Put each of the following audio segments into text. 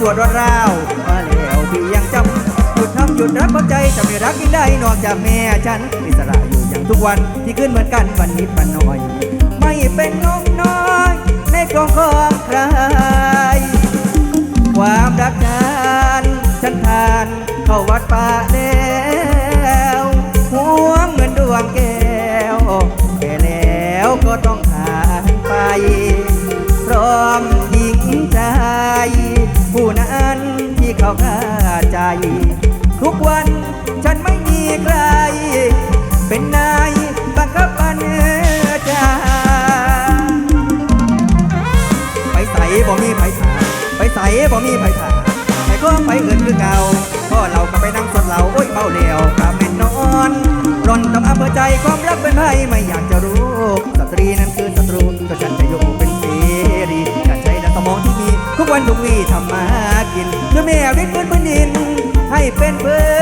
ปวดรวดร้าวมาแล้วพี่ยังจำหยุดทำหยุดรักหัวใจจะไม่รักยิ่งได้นอกจากแม่ฉันมีสระอยู่อย่างทุกวันที่ขึ้นเหมือนกันวันนิดวันน้อย ไม่เป็นนกน้อยในกองของใคร ความรักฉันฉันทานเข้าวัดป่าแล้ มีไผถาไปก็ไปเอินคือเก่าพ่อเราก็ไปนั่งสดเหล่าโอ้ยเบาเหลวกับแม่นนอนร่อนทำอำเภอใจความรักเป็นไผไม่อยากจะรู้สตรีนั้นคือศัตรูก็ฉันจะอยู่เป็นเสรีอยาใช้ดังสมองที่มี ทุกวันทุกวีทำมากินเพื่อแมวดิ้เพื้นพื้นดินให้เป็นพื้น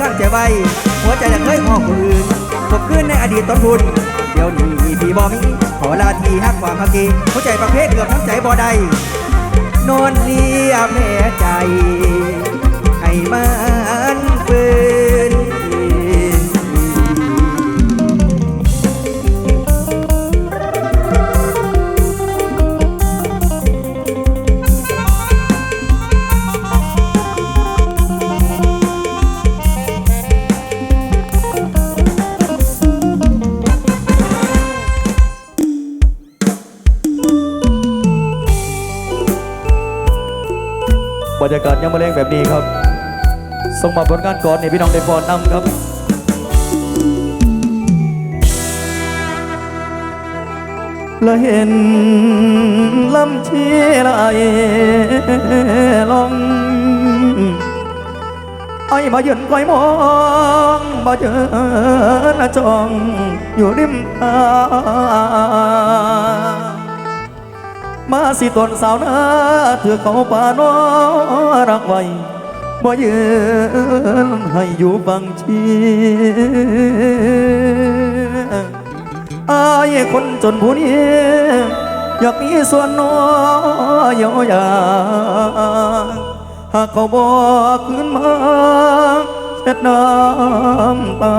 ข้างใจไว้ หัวใจจะเคยหองคนอื่นพบขึ้นในอดีตต้นทุน เดี๋ยวนี้พี่บอมีขอลาทีหักความเมื่อกี้หัวใจประเภทเกือบทั้งใจบ่ได้นอนเลียแม่ใจให้มา บรรยากาศยังมาเล่งแบบนี้ครับส่งมาผลงานก่อนนี่พี่น้องได้ฟอนนำครับและเห็นลำเชีไหลลงไอ้มาเยืนคอยมองมาเจอหน้าจองอยู่ริมทาง มาสิตนสาวนาเถือเขาป่าน้อรักไว้บ่ยืนให้อยู่บังชีอายคนจนผู้นี้อยากมีส่วนน้อยเยาวยาหากเขาบอกขึ้นมาเช็ดน้ำตา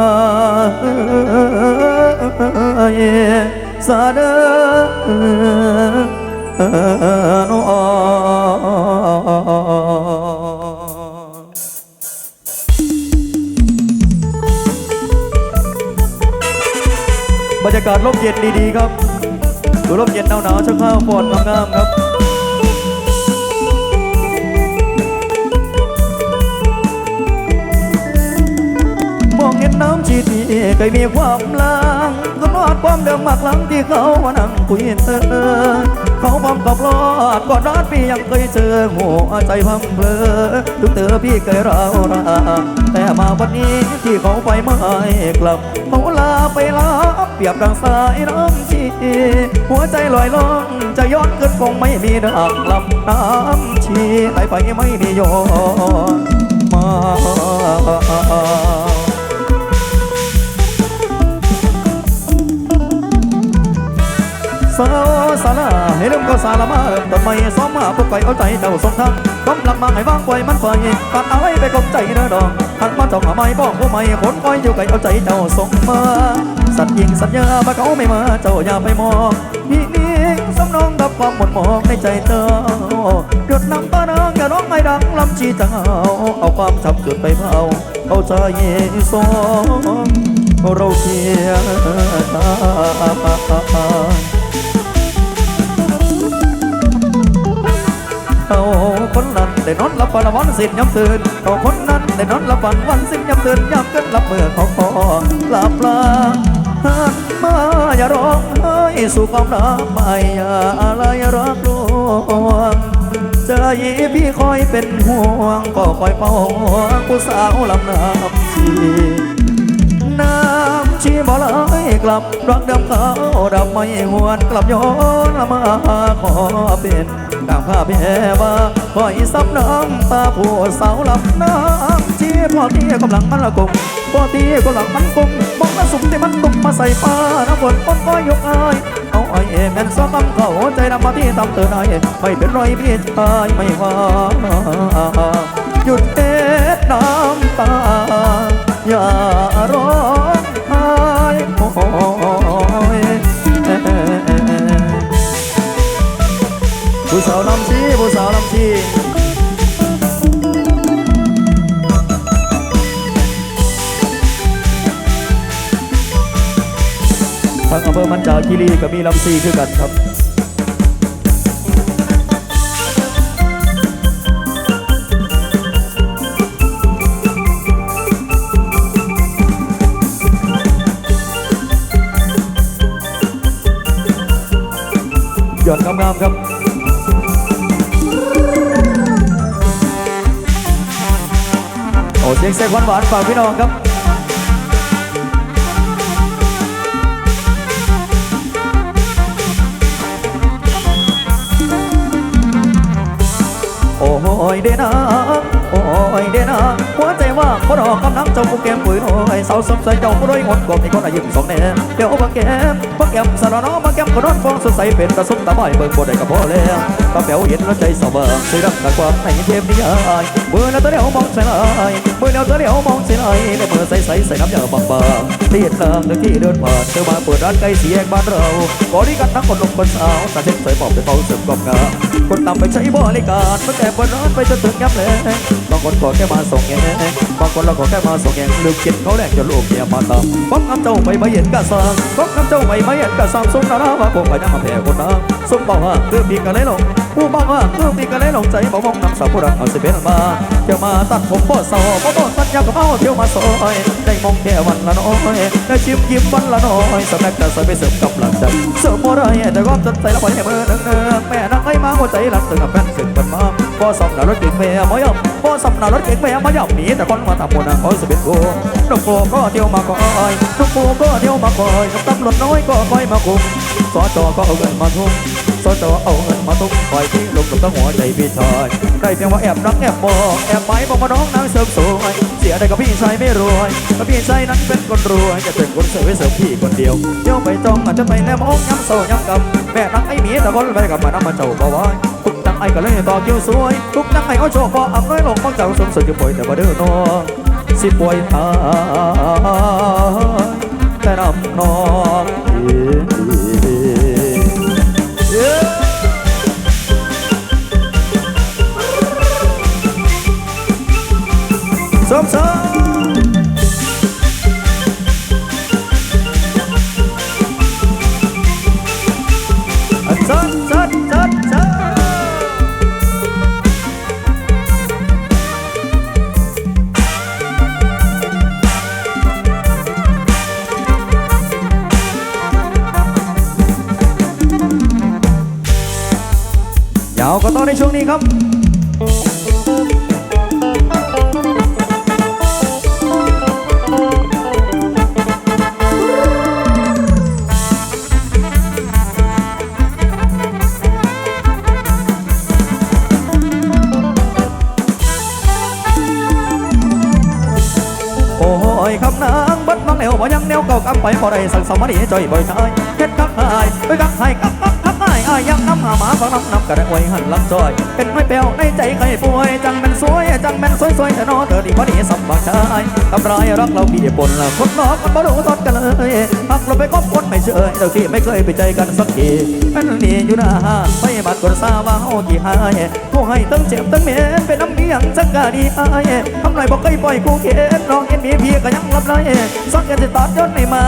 สาเดอ นบรรยากาศร่มเย็นดีๆครับ ดูร่มเย็นหนาวๆชักข้าวปอดงามๆครับมองเห็นน้ำชีทีเคยมีความลังก็นอดความเดิมมากหลังที่เขามานั่งคุยเธอ เขาพร้อมกับรอดกอดรัดพี่ยังเคยเจอหัวใจพังเพลอทุกเธอพี่เคยราวราแต่มาวันนี้ที่เขาไปไม่กลับเขาลาไปลาเปรียบดังสายน้ำชีหัวใจลอยล่องจะย้อนขึ้นคงไม่มีดักลำน้ำชีไหลไปไม่มีย้อนมา สาลามาเริ่มต้นใหม่ซ้อมมาพวกไก่เอาใจเจ้าสงทางกำลังมาให้วางปล่อยมันไปปัดเอาไว้ไปกบใจเด้อดองหันมาจ้องหาไม้บ้องผู้ใหม่คนคอยอยู่ไก่เอาใจเจ้าส่งมาสัตย์ยิงสัญญาว่าเขาไม่มาเจ้าอย่าไปมองพี่นี้สำนองกับความหมดหมองในใจเจ้าหยดน้ำตานางอย่าร้องไม่ดังลำชีเจ้าเอาความช้ำจุดไปเผาเข้าใจสองเราเคียงตา ได้นอนหลับฝันวันสิ้นยามตื่นเขาคนนั้นได้นอนหลับฝันวันสิ้นยามตื่นยามเกินหลับเมื่อเขาคอลับลาหันมาอย่าร้องไห้สู่ความรักไปอย่าอะไรรักลวงใจพี่คอยเป็นห่วง ก็คอยเฝ้าผู้สาวลำน้ำชีน้ำชีบ่ไหลกลับรักเดิมเขาดำไม่หวนกลับย้อนมาขอเป็น กางผ้าแพ้ว่าคอยซับน้ำตาผู้สาวลำน้ำชีพอที่กำลังมันละกงพ่อที่กำลังมันกงมองมาสุ่มที่มันตุกมาใส่ป้าน้ำฝนปนก็ยกอายเอาไอ้เอ็มแม่นซ้อมเขาใจดำมาที่ตำเตือนไอ้ไม่เป็นไรพี่ชายไม่ว่าหยุดเอ็ดน้ำตาอย่าร้องไห้ สาวลำชีผู้สาวลำชีทางอำเภอมันจาคีรีก็มีลำซีคือกันครับยอนงามๆครับ สียงเซ็กหวานๆฝากพี่น้องครับโอ้ยเดนาโอ้ยเดนา ว่างพอดอกกำลังเจ้าผู้แก้มปุ๋ยโอ้ยสาวสมใสเจ้าผู้รวยงดกบในคนอายุสองแน่เดี๋ยวบักแก้มบักแก้มสารน้อบักแก้มคนนอนฟองสดใสเป็นตาสุกตาบ่อยเบิ่งบ่ได้ก็พอแล้วตาแป๋วเห็นแล้วใจสว่างใส่รักตะความในเทพนิยายเมื่อแล้วตัวเดียวมองใส่ลายเมื่อแล้วตัวเดียวมองใส่ลายในมือใสใสใส่น้ำยาบางๆตีดน้ำหนึ่งที่เดินผ่านเธอมาเปิดร้านไก่สีแยกบ้านเราก่อดีกันทั้งคนหนุ่มคนสาวตาเช็ดใส่ปอบไปเป่าเสริมกอบงาคนตามไปใช้บริการตั้งแต่บนร้านไปจนถึงยับเลยบางคนก็แค่มาส่งแงบางคนเราก็แค่มาส่งแงลืมกินเขาแรกจนลูกเมียมาตามบ้องคำเจ้าไปไม่เห็นกะสางบ้องคำเจ้าไปไม่เห็นกะสางสมนาราว่าคงไปนั่งมาแผ่คนน้ำสมบอกว่าเรื่องมีกันเลยหรอ ผู้บอกว่าเรื่อมีกันเลยหลงใจบอกมองนำสาวผู้รักเอาสิเป็นมาเที่ยวมาตัดผมบ่เศร้าบ่ต้นตัดยากับเอาเที่ยวมาซอยได้มองแค่วันละน้อยได้ชิมยิ้มวันละน้อยสำนักแต่ใส่ไปเสริมกำลังใจเสริมบ่ได้แต่ก็ตัดใจแล้วไปให้มือเดิงๆแม่นักให้มาหัวใจหลังตึงกับแฟนสึกบันมาบ่สำนักรถเก่งแม่บ่ยอมบ่สำนักรถเก่งแม่บ่ยอมหนีแต่คนมาทำบุญนะขอสิเป็นกูนกโกก็เที่ยวมาคอยนกโกก็เที่ยวมาคอยกับตำรวจน้อยก็คอยมาคุมสจอก็เอาเงินมาทุ่ม สจเอาเงินมาทุ่มคอยที่ลงกับตั้งหัวใจพี่ชายได้เพียงว่าแอบรักแอบบอกแอบไปบอกมาน้องนางเสริมสวยเสียได้กับพี่ชายไม่รวยกับพี่ชายนั้นเป็นคนรวยจะเป็นคนเสวยเสริมพี่คนเดียวเที่ยวไปจองอาจจะไปแนมองย้ำโซย้ำกำแม่นักไอ้หมีแต่คนไปกับมาน้ำมาเจ้าบ่ไว้ทุกนังไอ้ก็เลยต่อคิวสวยทุกนังไอ้เอาโชว์พออับน้อยลงมองเจ้าสมสุดจะป่วยแต่บ่เด้อน้องสิป่วยตายแต่นำน้องเสม อ้ยคำนางบัดบังแนวบ่ยังแนวเก่ากำไปบ่ได้สั่งสมมานีจอยบ่อยชายเฮ็ดคักหายไปคักหายคักคักคักหาย ออายยังน้ำหาหมาฟังน้ำน้ำกระไว้หันลำจอย เป็นไม่เปลวในใจใครป่วย จังแม่นสวย จังแม่นสวยสวยแต่นอเธอดีพอดีสัมบัติชายทำร้ายรักเราพี่ปนละคนนอกมันบ่รู้ทนกันเลยหักเราไปคบคนไม่เชยเราที่ไม่เคยไปใจกันสักทีแม่นนี่อยู่หน้าห้าไม่บัดคนซาว่าเฮากี่หายผู้ให้ตั้งเจ็บตั้งเหม็นเป็นน้ำเลี้ยงจังกะดีอายทำไรบอกเคยปล่อยกูเข็นน้องเอ็นมีพี่ก็ยังรับเลยสักกันจะตัดยศไม่มา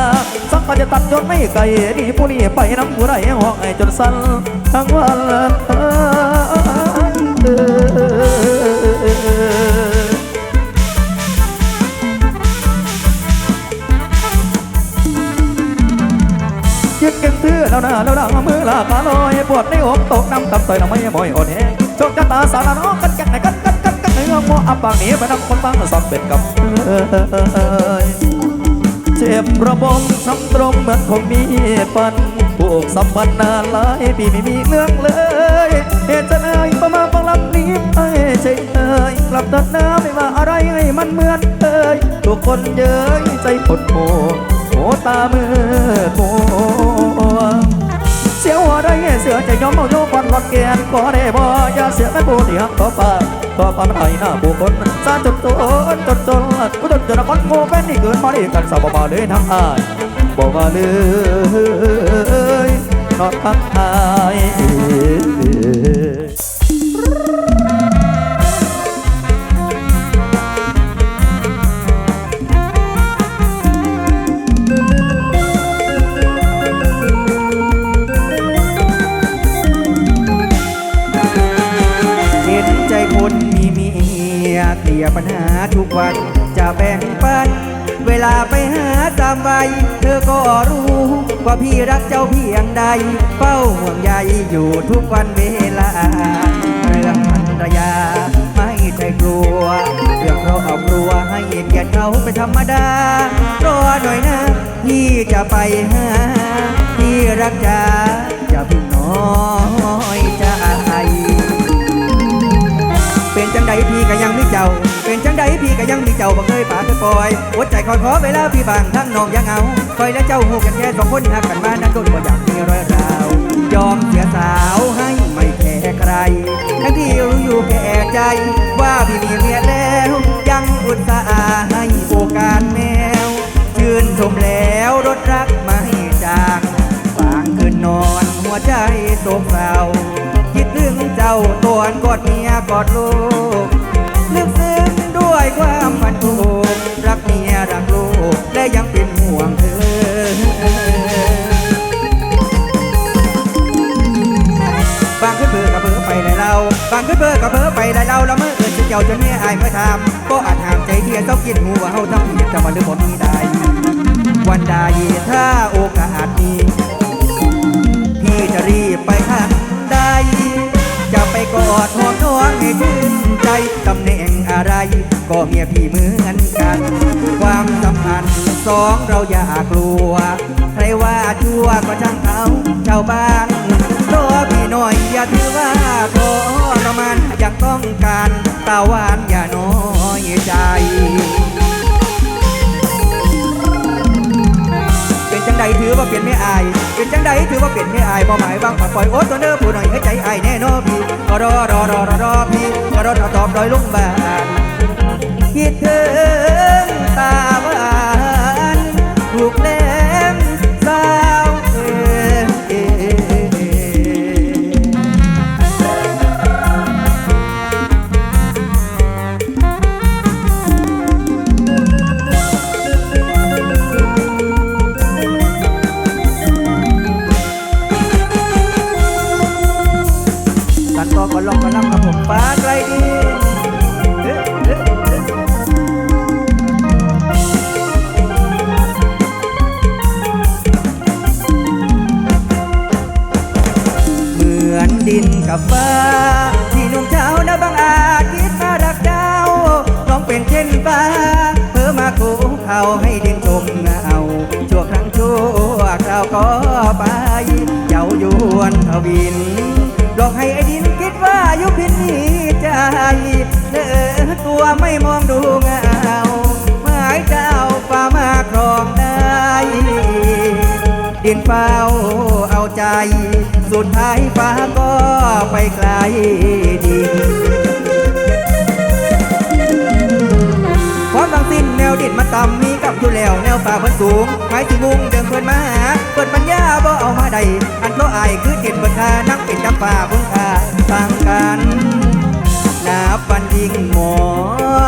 สักกันจะตัดยศไม่ไกลดีผู้นี้ไปน้ำผู้ไรห้องไอ้จนสั่นทั้งวันยึดกันเตื้อแล้วหน้าแล้วหลังมือลาขาลอยปวดในอกตกน้ำตับต่อยน้ำไม่บ่อยอ่อนแห้งโชคชะตาสารน้องกันจังไหนกันกันกันกันเนื้อหมัวอับปากหนีไปนำคนบางสอบเป็ดกับเอ้ยเจ็บระบมช้ำตรงเหมือนคงมีปัน ผูกสัมพันธ์นานหลายปีไม่มีเรื่องเลยเหตุจะเอ่ยประมาฟังลำนี้ไอ้ใจเอ่ยกลับตัดหน้าไม่ว่าอะไรให้มันเหมือนเอ่ยทุกคนเย้ยใจปวดโมโหตาเมื่อโมเสียวอะไรเสือจะยอมเอาโยกวันวันแกนขอได้บ่อย่าเสียแม่ปูที่หักต่อปากต่อปากมันไห้หน้าผู้คนสานจนโตนจนจนผู้จนจนคนโง่เป็นนี่เกินมาได้กันสาวบ่เลยทั้งอาย บ่มาเลยนอนพักอายเห็นใจคนมีเมียเคลียร์ปัญหาทุกวันจะแบ่งปันเวลาามวัยเธอก็รู้ ว่าพี่รักเจ้าเพียงใด เฝ้าห่วงใยอยู่ทุกวันเวลา เรื่องภรรยาไม่ใจกลัว เรื่องเราเอากลัวให้เกียรติเขาเป็นธรรมดารอหน่อยนะพี่จะไปหาพี่รักจ๋าจะพึ่งน้อยใจ เป็นจังใดพี่ก็ยังมีเจ้า เป็นจังใดพี่ก็ยังมีเจ้าบ่เคยป่าเคยปล่อยอดใจคอยขอเวลาพี่บางทั้งน้องยังเอาคอยและเจ้าหูกันแค่สองคนหักกันมานั้นโดนบ่อยากมีรอยร้าวยอมเสียสาวให้ไม่แค่ใครทั้งที่รู้อยู่แก่ใจ ว่าพี่มีเมียแล้วยังอุตส่าห์ให้โอกาสแมวชื่นชมแล้วรถรักไม่จางฝางคืนนอนหัวใจโศกเศร้า จ้าตัวอันกอดเมียกอดลูกลึกซึ้งด้วยความพันผูกรักเมียรักลูกและยังเป็นห่วงเธอบางขึ้นเบอร์กับเบอร์ไปได้เราบางขึ้นเบอร์กับเบอร์ไปได้เราแล้วเมื่อเกิดจะเจ้าจนเมียอายเมื่อทำก็อาจหามใจเทียเจ้าคิดหัวเฮาทำผิดจะมาลืมหมดนี้ได้วันใดถ้าโอกาสมีพี่จะรีบไปข้างใดจะไป กอดหอมน้องให้ชื่นใจตำแหน่งอะไร ก็เมียพี่เหมือนกัน ความสัมพันธ์สองเราอย่ากลัว ใครว่าชั่วก็ช่างเขาชาวบ้านรอพี่หน่อยอย่าถือว่าทรมานอยากต้องการตาหวานอย่าน้อยใจ ดถือว่าเปลี่ยนไม่อาย เป็นจังใดถือว่าเปลี่ยนไม่อายพอหมายว่างปล่อยโอ๊ตตัวเน้อผู้หน่อยให้ใจอายแน่นอพี่ก็รอรอรอรอรอพี่ก็รอรอตอบลอยลุงบานคิดถึงตาบ้าน ฟ้าไกลดีเหมือนดินกับฟ้า ที่นุ่มเช้านะบางอาคิดมารักเจ้าน้องเป็นเช่นฟ้าเพิ่อมาคูเขาให้ดินชมเงาชั่วครั้งชั่วคราวก็ไปเจ้าอยวนทวิน อกให้ไอ้ดินคิดว่าอยุพินี้ใจเนื้อตัวไม่มองดูเงาหมายเจ้าฟ้ามาครองได้ ดินเฝ้าเอาใจ สุดท้ายฟ้าก็ไปไกลดิน ทั้งสิ้นแนวดินมาต่ำมีกับอยู่แล้วแนวฝ่าเพิ่นสูงไม้ที่มุงเดินเพิ่นมาหาเพิ่นปัญญาบ่เอามาใดอันเพราะอายคือเห็นบนทานักเป็นดัฝ่าเพิ่นอาต่างกันนาปันยิงมอ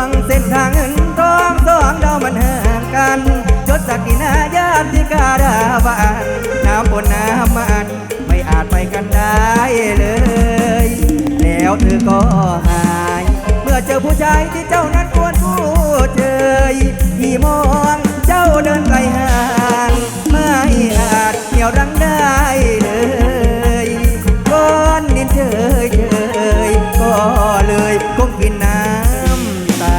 งเส้นทางเงินทองสองเดามันห่างกันจดสักดินายามที่กาดาบานน้ำบนน้ำมันไม่อาจไปกันได้เลย แล้วเธอก็หาย เมื่อเจอผู้ชายที่เจ้า พี่มองเจ้าเดินไกลห่างไม่อาจเหี่ยวรังได้เลยก้อนนินเฉยเฉยก็เลยก้มกินน้ำตา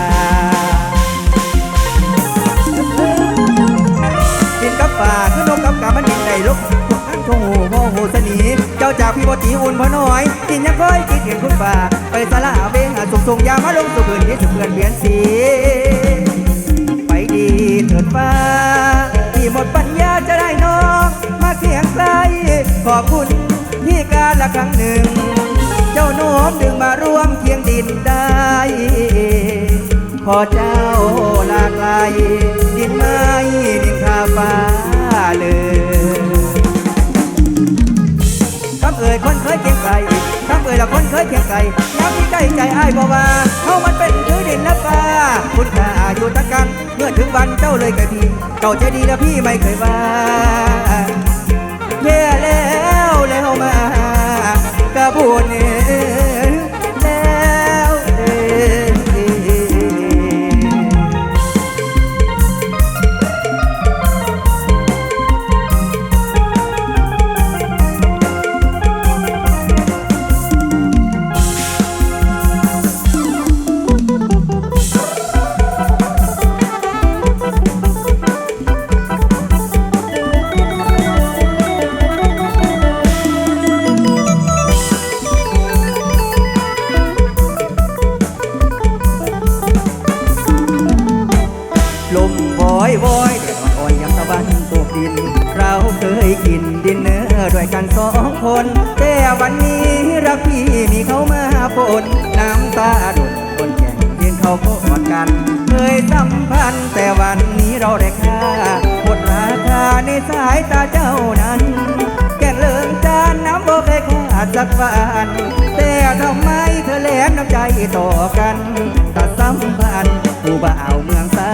กินกับป่าขึ้นนมกับกามันกินไก่ลุกพวกนั้นชงหูโมโหสนีเจ้าจากพี่บอตีอุ่นพอน้อยกินยังค่อยกินเห็นคุณป่าไปสลาเวงอาสุกสุงยามาลงสุกเกินนี้สุกเกินเบียนสี ฟ้าที่หมดปัญญาจะได้น้อง มาเคียงใกล้ขอบคุณที่การละครั้งหนึ่ง เจ้าน้มดึงมาร่วมเคียงดินได้ ขอเจ้าลาไกลดินไม้ดินข้าฟ้าเลย ยคนเคยเทียงไก่คำเอ่ยละคนเคยเทียงไก่ย้ำที่ใจใจอ้ายบ่ว่าเขามันเป็นคือดินและป้าคุณตาอายุตะกัน เมื่อถึงวันเจ้าเลยไก่พี่เจ้าใจดีนะพี่ไม่เคยว่า คยกินดินเนอร์ด้วยกันสองคน แต่วันนี้รักพี่มีเขามาปนน้ำตาดุดบนแข่งเพียเขาก็อดกัน เคยสัมพันแต่วันนี้เราได้ค่าหมดราคาในสายตาเจ้านั้น แก่เลิงจานน้ำบ่เคยขาดสักวันแต่ทำไมเธอแลมน้ำใจต่อกัน ตัดสัมพันธ์ผู้บ่าวเมืองตา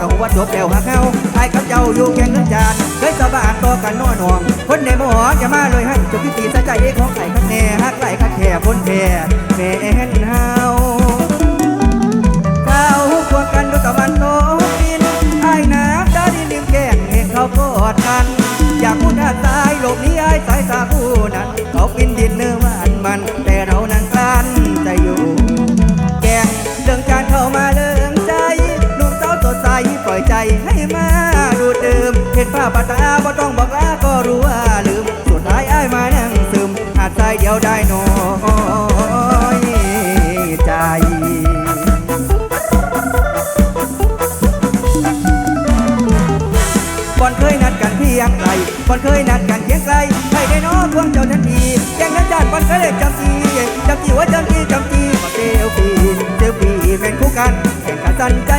ก็หัวจบแล้วหาเขาไอ้กับเจ้าอยู่แข่งเรื่งจานเคยสบานต่อกันนอนห่วง คนในหมอจะมาเลยให้จบที่ตีสะใจของไอ้ขันแน่ฮักไหลขันแข่พ้นแพ่แม่เห็นเฮาเข้าควงกันดูตะวันโตกินไอ้น้ำตาดินริมแก้งเห็นเขากอดกัน อยากพูดหน้าตายโลบนี้ไอ้สายตาผู้นั้นเขากินดินเนื้อมันมันแต่เรา ให้มาดูดดื่มเห็นภาพปะตาบ่ต้องบอกลาก็รู้ว่าลืม สุดท้ายไอ้มานั่งซึมหาดใจเดียวได้น้อยใจก่อนเคยนัดกันเพียงไกก่อนเคยนัดกันเพียงไกใครได้น้อควงเจ้าทันทีแกงนั้นจานก่อนเคยเล็กจำทีจำทีว่าจำทีจำทีมาเซลฟี่เซลฟี่เป็นคู่กันแข่งขันสันใจ